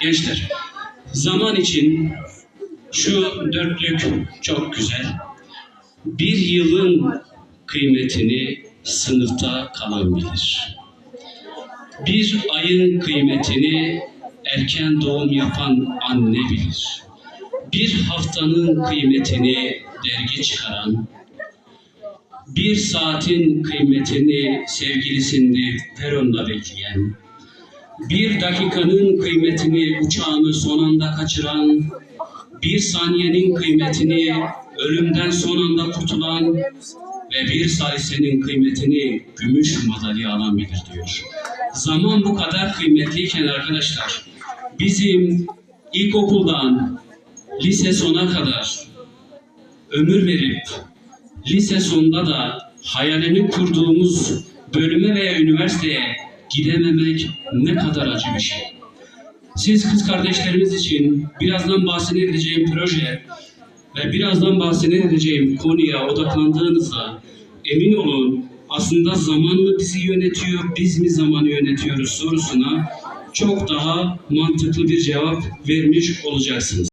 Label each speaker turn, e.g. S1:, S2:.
S1: Gençler, zaman için şu dörtlük çok güzel. Bir yılın kıymetini sınıfta kalan bilir. Bir ayın kıymetini erken doğum yapan anne bilir. Bir haftanın kıymetini dergi çıkaran, bir saatin kıymetini sevgilisini peronda bekleyen, bir dakikanın kıymetini uçağını son anda kaçıran, bir saniyenin kıymetini ölümden son anda kurtulan ve bir salisenin kıymetini gümüş madalya alan bilir diyor. Zaman bu kadar kıymetliyken arkadaşlar, bizim ilkokuldan lise sona kadar ömür verip lise sonunda da hayalini kurduğumuz bölüme veya üniversiteye gidememek ne kadar acı bir şey. Siz kız kardeşlerimiz için birazdan bahsedeceğim proje ve birazdan bahsedeceğim konuya odaklandığınızda emin olun aslında zaman mı bizi yönetiyor, biz mi zamanı yönetiyoruz sorusuna çok daha mantıklı bir cevap vermiş olacaksınız.